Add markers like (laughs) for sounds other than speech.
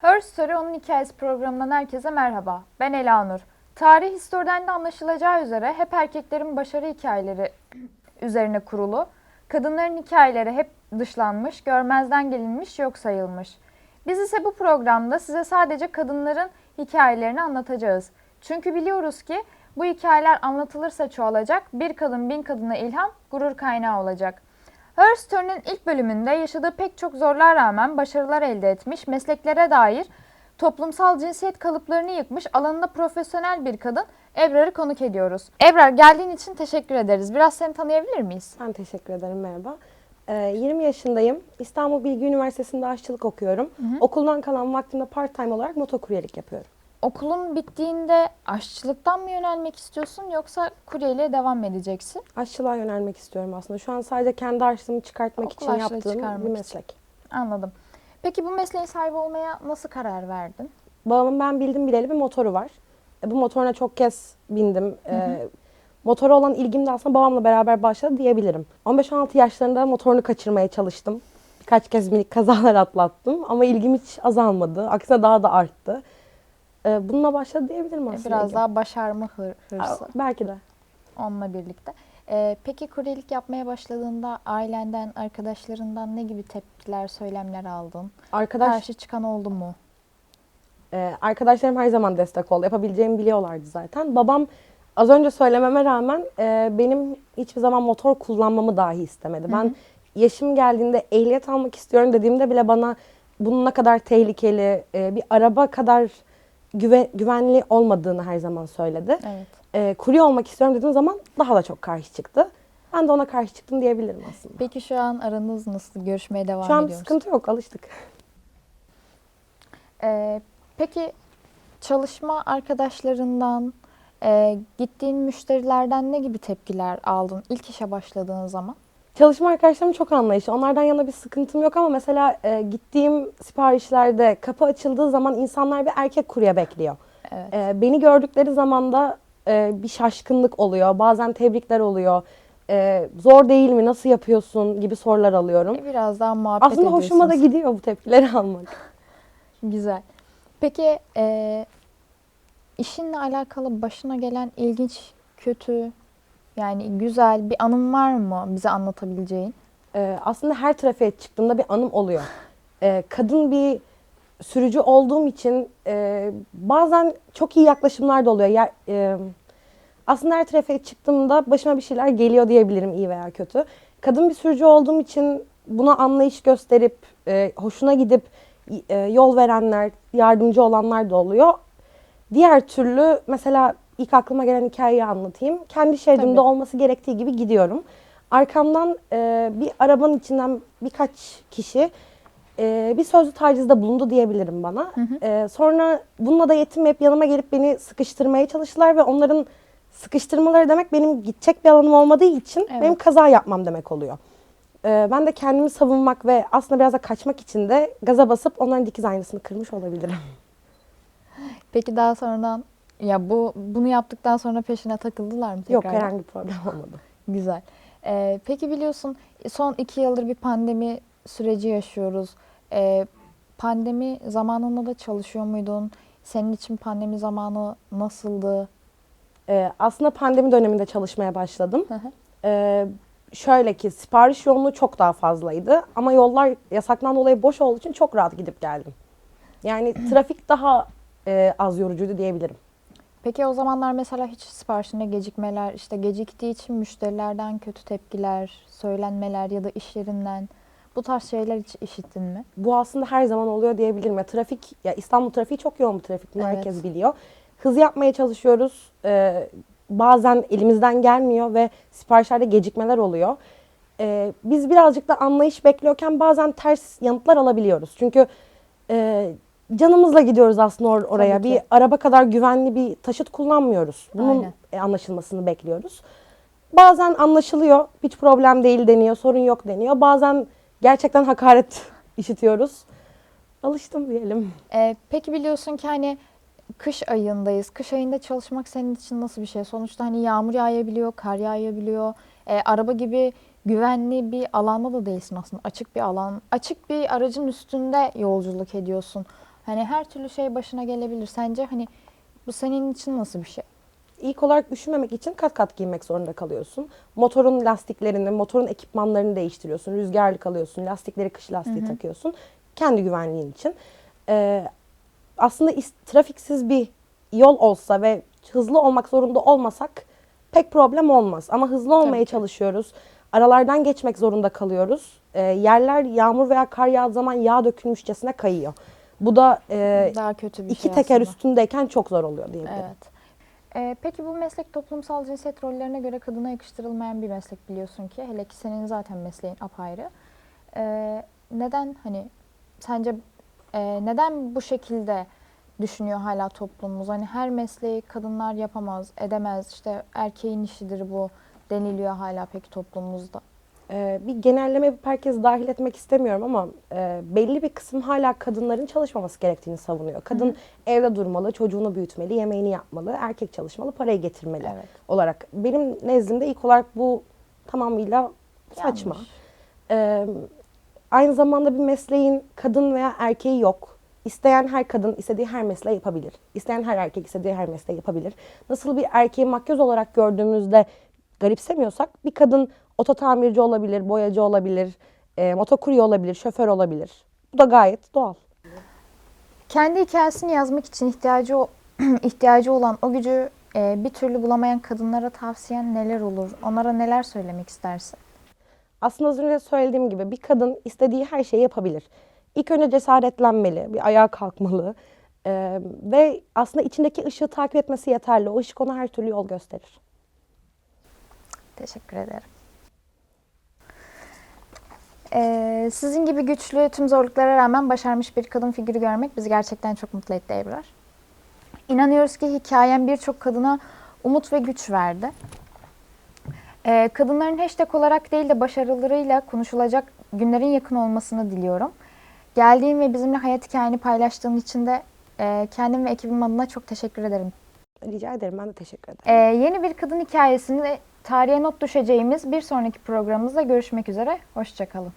Her Story Onun Hikayesi programından herkese merhaba. Ben Elanur. Tarih historiden de anlaşılacağı üzere hep erkeklerin başarı hikayeleri üzerine kurulu. Kadınların hikayeleri hep dışlanmış, görmezden gelinmiş, yok sayılmış. Biz ise bu programda size sadece kadınların hikayelerini anlatacağız. Çünkü biliyoruz ki bu hikayeler anlatılırsa çoğalacak, bir kadın bin kadına ilham, gurur kaynağı olacak. Story'nin ilk bölümünde yaşadığı pek çok zorluğa rağmen başarılar elde etmiş, mesleklere dair toplumsal cinsiyet kalıplarını yıkmış, alanında profesyonel bir kadın Ebrar'ı konuk ediyoruz. Ebrar geldiğin için teşekkür ederiz. Biraz seni tanıyabilir miyiz? Ben teşekkür ederim, merhaba. Ee, 20 yaşındayım. İstanbul Bilgi Üniversitesi'nde aşçılık okuyorum. Okuldan kalan vaktimde part-time olarak motokuryelik yapıyorum. Okulun bittiğinde aşçılıktan mı yönelmek istiyorsun yoksa kuryeliğe devam mı edeceksin? Aşçılığa yönelmek istiyorum aslında. Şu an sadece kendi harçlığımı çıkartmak Okul için yaptığım bir için. meslek. Anladım. Peki bu mesleğin sahibi olmaya nasıl karar verdin? Babamın ben bildim bileli bir motoru var. E, Bu motoruna çok kez bindim. E, motora olan ilgim de aslında babamla beraber başladı diyebilirim. 15-16 yaşlarında motorunu kaçırmaya çalıştım. Birkaç kez minik kazalar atlattım ama ilgim hiç azalmadı. Aksine daha da arttı. E, bununla başladı diyebilirim aslında. Biraz daha başarma hır- hırsı Belki de. onunla birlikte. Ee, peki kuryelik yapmaya başladığında ailenden, arkadaşlarından ne gibi tepkiler, söylemler aldın? Arkadaş, Karşı çıkan oldu mu? e, arkadaşlarım her zaman destek oldu. Yapabileceğimi biliyorlardı zaten. Babam az önce söylememe rağmen e, benim hiçbir zaman motor kullanmamı dahi istemedi. Ben yaşım geldiğinde ehliyet almak istiyorum dediğimde bile bana bunun ne kadar tehlikeli, e, bir araba kadar güve, güvenli olmadığını her zaman söyledi. Evet. E, kurye olmak istiyorum dediğim zaman daha da çok karşı çıktı. Ben de ona karşı çıktım diyebilirim aslında. Peki şu an aranız nasıl? Görüşmeye devam Şu an ediyor sıkıntı yok, alıştık. Ee, peki çalışma arkadaşlarından, e, gittiğin müşterilerden ne gibi tepkiler aldın ilk işe başladığın zaman? Çalışma arkadaşlarım çok anlayışlı. Onlardan yana bir sıkıntım yok ama mesela e, gittiğim siparişlerde kapı açıldığı zaman insanlar bir erkek kurye bekliyor. Evet. E, beni gördükleri zaman da e, bir şaşkınlık oluyor. Bazen tebrikler oluyor. E, zor değil mi? Nasıl yapıyorsun? gibi sorular alıyorum. Biraz daha muhabbet Aslında hoşuma da gidiyor bu tepkileri (laughs) almak. Güzel. Peki e, işinle alakalı başına gelen ilginç, kötü, yani güzel bir anın var mı bize anlatabileceğin? E, aslında her trafiğe çıktığımda bir anım oluyor. E, kadın bir sürücü olduğum için e, bazen çok iyi yaklaşımlar da oluyor. Ya, e, aslında her trafiğe çıktığımda başıma bir şeyler geliyor diyebilirim iyi veya kötü. Kadın bir sürücü olduğum için buna anlayış gösterip e, hoşuna gidip e, yol verenler, yardımcı olanlar da oluyor. Diğer türlü mesela ilk aklıma gelen hikayeyi anlatayım. Kendi şeridimde Tabii. olması gerektiği gibi gidiyorum. Arkamdan e, bir arabanın içinden birkaç kişi e, bir sözlü tacizde bulundu diyebilirim bana. E, sonra bununla da yetinmeyip yanıma gelip beni sıkıştırmaya çalıştılar ve onların sıkıştırmaları demek benim gidecek bir alanım olmadığı için Evet. benim kaza yapmam demek oluyor. E, ben de kendimi savunmak ve aslında biraz da kaçmak için de gaza basıp onların dikiz aynasını kırmış olabilirim. Peki daha sonradan ya bu bunu yaptıktan sonra peşine takıldılar mı Yok tekrar? herhangi bir problem olmadı. (laughs) Güzel. Ee, peki biliyorsun son iki yıldır bir pandemi süreci yaşıyoruz. Ee, pandemi zamanında da çalışıyor muydun? Senin için pandemi zamanı nasıldı? E, aslında pandemi döneminde çalışmaya başladım. Hı hı. Ee, şöyle ki sipariş yoğunluğu çok daha fazlaydı ama yollar yasaktan dolayı boş olduğu için çok rahat gidip geldim. Yani (clears throat) trafik daha e, az yorucuydu diyebilirim. Peki o zamanlar mesela hiç siparişinde gecikmeler, işte geciktiği için müşterilerden kötü tepkiler, söylenmeler ya da işlerinden bu tarz şeyler hiç işittin mi? Bu aslında her zaman oluyor diyebilirim. Ya trafik ya İstanbul trafiği çok yoğun bir trafik. Bunu Evet. herkes biliyor. Hız yapmaya çalışıyoruz. Ee, bazen elimizden gelmiyor ve siparişlerde gecikmeler oluyor. Ee, biz birazcık da anlayış bekliyorken bazen ters yanıtlar alabiliyoruz. Çünkü e, canımızla gidiyoruz aslında or- oraya. Bir araba kadar güvenli bir taşıt kullanmıyoruz. Bunun Aynen. e, anlaşılmasını bekliyoruz. Bazen anlaşılıyor, hiç problem değil deniyor, sorun yok deniyor. Bazen gerçekten hakaret (laughs) işitiyoruz. Alıştım diyelim. Ee, peki biliyorsun ki hani kış ayındayız. Kış ayında çalışmak senin için nasıl bir şey? Sonuçta hani yağmur yağabiliyor, kar yağabiliyor. Ee, araba gibi güvenli bir alanda da değilsin aslında. Açık bir alan, açık bir aracın üstünde yolculuk ediyorsun. Hani her türlü şey başına gelebilir. Sence hani bu senin için nasıl bir şey? İlk olarak üşümemek için kat kat giymek zorunda kalıyorsun. Motorun lastiklerini, motorun ekipmanlarını değiştiriyorsun. Rüzgarlık alıyorsun, lastikleri kış lastiği takıyorsun. Kendi güvenliğin için. Ee, aslında trafiksiz bir yol olsa ve hızlı olmak zorunda olmasak pek problem olmaz. Ama hızlı olmaya ki. çalışıyoruz. Aralardan geçmek zorunda kalıyoruz. Ee, yerler yağmur veya kar yağdığı zaman yağ dökülmüşçesine kayıyor. Bu da e, Daha kötü bir iki şey teker aslında. üstündeyken çok zor oluyor diyebilirim. Evet. Ee, peki bu meslek toplumsal cinsiyet rollerine göre kadına yakıştırılmayan bir meslek biliyorsun ki. Hele ki senin zaten mesleğin apayrı. Ee, neden hani sence e, neden bu şekilde düşünüyor hala toplumumuz? Hani her mesleği kadınlar yapamaz, edemez. İşte erkeğin işidir bu deniliyor hala peki toplumumuzda. Ee, bir genelleme yapıp herkes dahil etmek istemiyorum ama e, belli bir kısım hala kadınların çalışmaması gerektiğini savunuyor. Kadın evde durmalı, çocuğunu büyütmeli, yemeğini yapmalı, erkek çalışmalı, parayı getirmeli Evet. olarak. Benim nezdimde ilk olarak bu tamamıyla saçma. Ee, aynı zamanda bir mesleğin kadın veya erkeği yok. İsteyen her kadın istediği her mesleği yapabilir. İsteyen her erkek istediği her mesleği yapabilir. Nasıl bir erkeği makyöz olarak gördüğümüzde garipsemiyorsak bir kadın oto tamirci olabilir, boyacı olabilir, e, motokurye olabilir, şoför olabilir. Bu da gayet doğal. Kendi hikayesini yazmak için ihtiyacı (clears throat) ihtiyacı olan o gücü e, bir türlü bulamayan kadınlara tavsiyen neler olur? Onlara neler söylemek istersin? Aslında az önce söylediğim gibi bir kadın istediği her şeyi yapabilir. İlk önce cesaretlenmeli, bir ayağa kalkmalı Ee, ve aslında içindeki ışığı takip etmesi yeterli. O ışık ona her türlü yol gösterir. Teşekkür ederim. Ee, sizin gibi güçlü, tüm zorluklara rağmen başarmış bir kadın figürü görmek bizi gerçekten çok mutlu etti Ebrar. İnanıyoruz ki hikayen birçok kadına umut ve güç verdi. Ee, kadınların hashtag olarak değil de başarılarıyla konuşulacak günlerin yakın olmasını diliyorum. Geldiğin ve bizimle hayat hikayeni paylaştığın için de e, kendim ve ekibim adına çok teşekkür ederim. Rica ederim. Ben de teşekkür ederim. Ee, yeni bir kadın hikayesini tarihe not düşeceğimiz bir sonraki programımızda görüşmek üzere. Hoşçakalın.